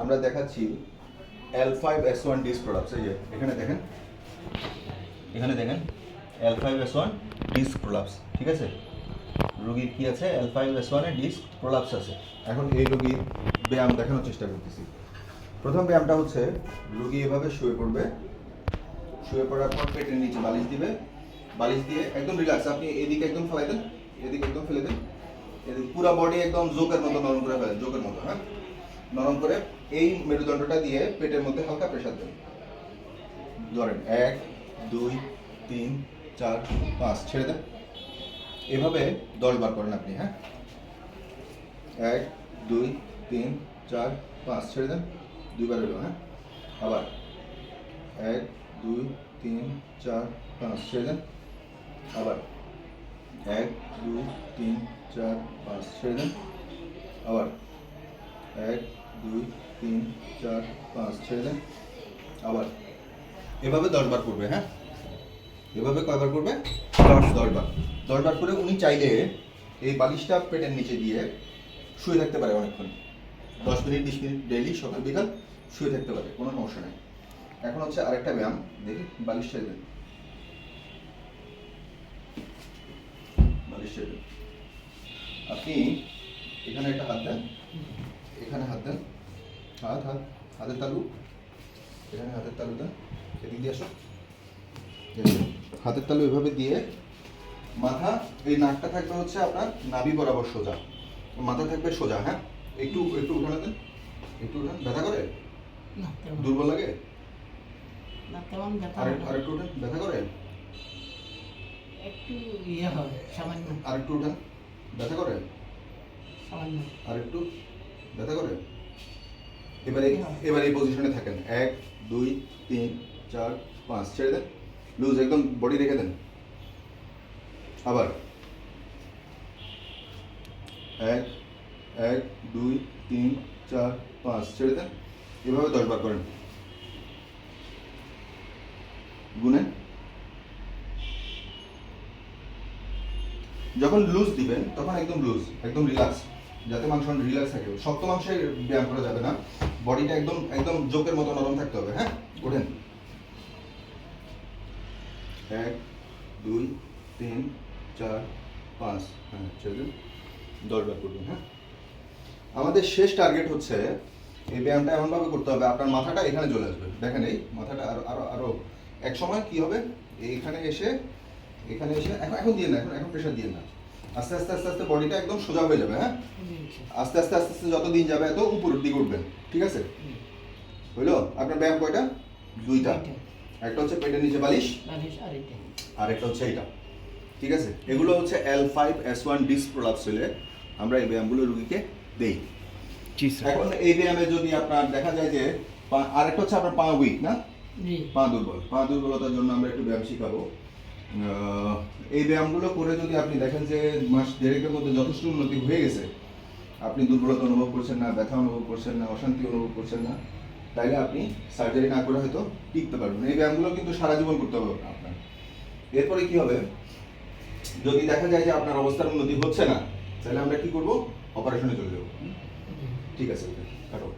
আমরা দেখাচ্ছি L five S one disc products এই যে, এখানে দেখেন। এখানে দেখেন L five S one disc prolapse ঠিক আছে? রোগীর কি আছে? এল ফাইভ এস ওয়ানের ডিস প্রোলাপস আছে। এখন এই রোগীর ব্যায়াম দেখানোর চেষ্টা করতেছি। প্রথম ব্যায়ামটা হচ্ছে, রোগী এভাবে শুয়ে পড়বে। শুয়ে পড়ার পর পেটের নিচে বালিশ দিবে। বালিশ দিয়ে একদম রিল্যাক্স আপনি এদিকে একদম ফেলাই দেন, এদিকে একদম ফেলে দেন। এদিকে পুরো বডি একদম জোকের মতো নরম করে ফেলেন জোকের মতো হ্যাঁ? নরম করে এই মেরুদণ্ডটা দিয়ে পেটের মধ্যে হালকা প্রেশার দেন। ধরেন এক, দুই, তিন, চার, পাঁচ, ছেড়ে দেন। এভাবে দশ বার করেন আপনি হ্যাঁ? এক, দুই, তিন, চার, পাঁচ, ছেড়ে দেন। দুইবার হলো হ্যাঁ? আবার এক, দুই, তিন, চার, পাঁচ, ছেড়ে দেন। আবার এক, দুই, তিন, চার, পাঁচ, ছেড়ে দেন। আবার এক, দুই, তিন, চার, পাঁচ, ছেড়ে দেন। আবার। এভাবে দশবার করবে হ্যাঁ? এভাবে কয়বার করবে? দশ, দশবার। দশবার করে উনি চাইলে এই বালিশটা পেটের নিচে দিয়ে শুয়ে থাকতে পারে অনেকক্ষণ। দশ মিনিট, বিশ মিনিট, ডেইলি সকাল বিকাল শুয়ে থাকতে পারে, কোনো সমস্যা নেই। এখন হচ্ছে আরেকটা ব্যায়াম, দেখি, বালিশ ছেড়ে দেন। বালিশ ছেড়ে দেন। আপনি এখানে একটা হাত দেন। এখানে হাত দেন। হাত হাত হাতের তালু। এখানে হাতের তালু দেন এদিক দিয়ে আসো হাতের তালু এভাবে দিয়ে মাথা এই নাকটা থাকবে হচ্ছে আপনার নাভি বরাবর সোজা। মাথা থাকবে সোজা হ্যাঁ? একটু একটু উঠানে দেন। একটু উঠান। ব্যথা করে? দুর্বল লাগে? না তেমন ব্যথা আর আর একটু উঠান। ব্যথা করে? একটু ইয়ে হয় সামান্য। আর একটু উঠান। ব্যথা করে? সামান্য। আর একটু ব্যথা করে? এবারে এবারে এই পজিশনে থাকেন। এক দুই তিন চার পাঁচ। ছেড়ে দেন। লুজ একদম বডি রেখে দেন। আবার। এক এক দুই তিন চার পাঁচ। ছেড়ে দেন। এভাবে দশ বার করেন। গুনেন যখন লুজ দিবেন তখন একদম লুজ একদম রিল্যাক্স যাতে মাংস রিল্যাক্স থাকে। শক্ত মাংসে ব্যায়াম করা যাবে না। বডিটা একদম একদম জোকের মতো নরম থাকতে হবে হ্যাঁ? ওঠেন। এক, দুই, তিন, চার, পাঁচ হ্যাঁ দিন। দশবার করবেন হ্যাঁ? আমাদের শেষ টার্গেট হচ্ছে এই ব্যায়ামটা এমনভাবে করতে হবে, আপনার মাথাটা এখানে চলে আসবে। দেখেন এই মাথাটা আরও আরও আরও। এক সময় কি হবে? এইখানে এসে, এখানে এসে, এখন এখন দিয়ে না, এখন এখন প্রেশার দিয়ে না। আস্তে আস্তে আস্তে আস্তে বডিটা একদম সোজা হয়ে যাবে হ্যাঁ? আস্তে আস্তে আস্তে আস্তে যত দিন যাবে এত উপরের দিকে উঠবেন ঠিক আছে? হইল? আপনার ব্যায়াম কয়টা? দুইটা। একটা হচ্ছে পেটের নিচে বালিশ বালিশ আর একটা হচ্ছে এইটা ঠিক আছে? এগুলো হচ্ছে L five S one disc prolapse হলে আমরা এই ব্যায়ামগুলো রুগীকে দেই। এখন এই ব্যায়ামে যদি আপনার দেখা যায় যে পা- আরেকটা হচ্ছে আপনার পা উইক না? পা দুর্বল। পা দুর্বলতার জন্য আমরা একটু ব্যায়াম শিখাবো। এই ব্যায়ামগুলো করে যদি আপনি দেখেন যে মাস দেড়েকের মধ্যে যথেষ্ট উন্নতি হয়ে গেছে, আপনি দুর্বলতা অনুভব করছেন না, ব্যথা অনুভব করছেন না, অশান্তি অনুভব করছেন না, তাইলে আপনি সার্জারি না করে হয়তো টিকতে পারবেন। এই ব্যায়ামগুলো কিন্তু সারা জীবন করতে হবে আপনার। এরপরে কি হবে? যদি দেখা যায় যে আপনার অবস্থার উন্নতি হচ্ছে না তাহলে আমরা কি করব? অপারেশনে চলে যাব। ঠিক আছে, কাটো।